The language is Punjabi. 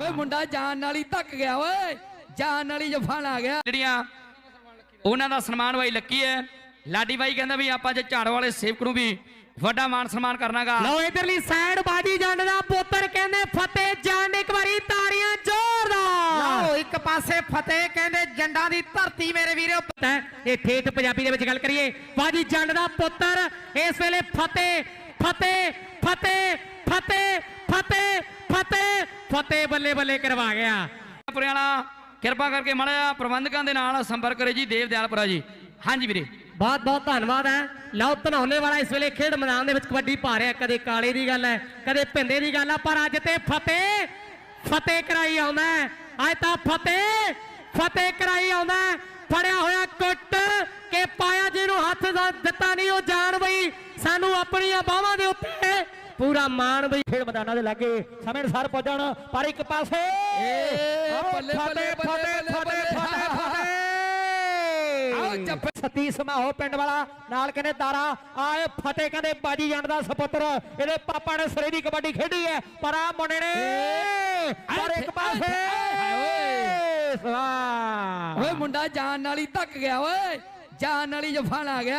ਓਏ ਮੁੰਡਾ ਜਾਨ ਨਾਲ ਹੀ ਧੱਕ ਗਿਆ ਓਏ। ਜਾਨ ਨਾਲ ਹੀ ਜਫਾਨ ਆ ਗਿਆ। ਜਿਹੜੀਆਂ ਉਹਨਾਂ ਦਾ ਸਨਮਾਨ ਬਾਈ ਲੱਕੀ ਹੈ। ਲਾਡੀ ਬਾਈ ਕਹਿੰਦਾ ਵੀ ਆਪਾਂ ਜੇ ਝਾੜ ਵਾਲੇ ਸੇਵਕ ਨੂੰ ਵੀ ਵੱਡਾ ਮਾਨ ਸਨਮਾਨ ਕਰਨਾਗਾ। ਲਓ ਇਧਰਲੀ ਸਾਈਡ ਬਾਜੀ ਜੰਡ ਦਾ ਪੁੱਤਰ ਕਹਿੰਦੇ ਫਤਿਹ ਜੰਡ ਇੱਕ ਵਾਰੀ ਤਾੜੀਆਂ ਜ਼ੋਰਦਾਰ। ਲਓ ਇੱਕ ਪਾਸੇ ਫਤਿਹ ਕਹਿੰਦੇ ਜੰਡਾਂ ਦੀ ਧਰਤੀ ਮੇਰੇ ਵੀਰੋ। ਪਤਾ ਹੈ, ਇਹ ਠੇਠ ਪੰਜਾਬੀ ਦੇ ਵਿੱਚ ਗੱਲ ਕਰੀਏ। ਬਾਜੀ ਜੰਡ ਦਾ ਪੁੱਤਰ ਇਸ ਵੇਲੇ ਫਤਿਹ ਫਤਿਹ ਫਤਿਹ ਫਤਿਹ ਫਤਿਹ ਫਤਿਹ ਫਤਿਹ ਬੱਲੇ ਬੱਲੇ ਕਰਵਾ ਗਿਆ ਪੁਰਿਆਣਾ ਕਿਰਪਾ ਕਰਕੇ ਮੜਿਆ ਪ੍ਰਬੰਧਕਾਂ ਦੇ ਨਾਲ ਸੰਪਰਕ ਕਰੇ ਜੀ ਦੇਵ ਦਿਆਲਪੁਰਾ ਜੀ ਹਾਂਜੀ ਵੀਰੇ ਬਹੁਤ ਬਹੁਤ ਧੰਨਵਾਦ ਹੈ ਲਓ ਧਨੌਲੇ ਵਾਲਾ ਇਸ ਵੇਲੇ ਖੇਡ ਮੈਦਾਨ ਦੇ ਵਿੱਚ ਕਬੱਡੀ ਪਾ ਰਿਹਾ ਕਦੇ ਕਾਲੇ ਦੀ ਗੱਲ ਹੈ ਕਦੇ ਭਿੰਦੇ ਦੀ ਗੱਲ ਆ ਪਰ ਅੱਜ ਤੇ ਫਤਿਹ ਫਤਿਹ ਕਰਾਈ ਆਉਂਦਾ। ਅੱਜ ਤਾਂ ਫਤਿਹ ਫਤਿਹ ਕਰਾਈ ਆਉਂਦਾ। ਫੜਿਆ ਹੋਇਆ ਕੁੱਟ ਕੇ ਪਾਇਆ ਜਿਹਨੂੰ ਹੱਥ ਦਾ ਦਿੱਤਾ ਨਹੀਂ ਉਹ ਜਾਣ ਬਈ ਸਾਨੂੰ ਆਪਣੀਆਂ ਬਾਹਾਂ ਦੇ ਉੱਤੇ ਪੂਰਾ ਮਾਣ ਬਈ ਖੇਡ ਮੈਦਾਨਾਂ ਦੇ ਲਾਗੇ। ਸਮੇਂ ਅਨੁਸਾਰ ਪਹੁੰਚਣ ਪਰ ਇੱਕ ਪਾਸੇ। ਬੱਲੇ, ਬੱਲੇ, ਬੱਲੇ, ਬੱਲੇ, ਚੱਪ- ਸਤੀ ਸਮਾਹੋ ਪਿੰਡ ਵਾਲਾ ਨਾਲ ਕਹਿੰਦੇ ਦਾਰਾ ਆਏ ਫਤਿਹ ਕਹਿੰਦੇ ਬਾਜੀ ਜੰਡ ਦਾ ਸੁਪੁੱਤਰ। ਇਹਦੇ ਪਾਪਾ ਨੇ ਸਰੇ ਦੀ ਕਬੱਡੀ ਖੇਡੀ ਹੈ ਪਰ ਆ ਮੁੰਡੇ ਨੇ ਪਰ ਇੱਕ ਪਾਸੇ। ਓਏ ਮੁੰਡਾ ਜਾਨ ਨਾਲ ਹੀ ਧੱਕ ਗਿਆ ਓਏ। ਜਾਨ ਨਾਲ ਹੀ ਜਫਾਨ ਆ ਗਿਆ।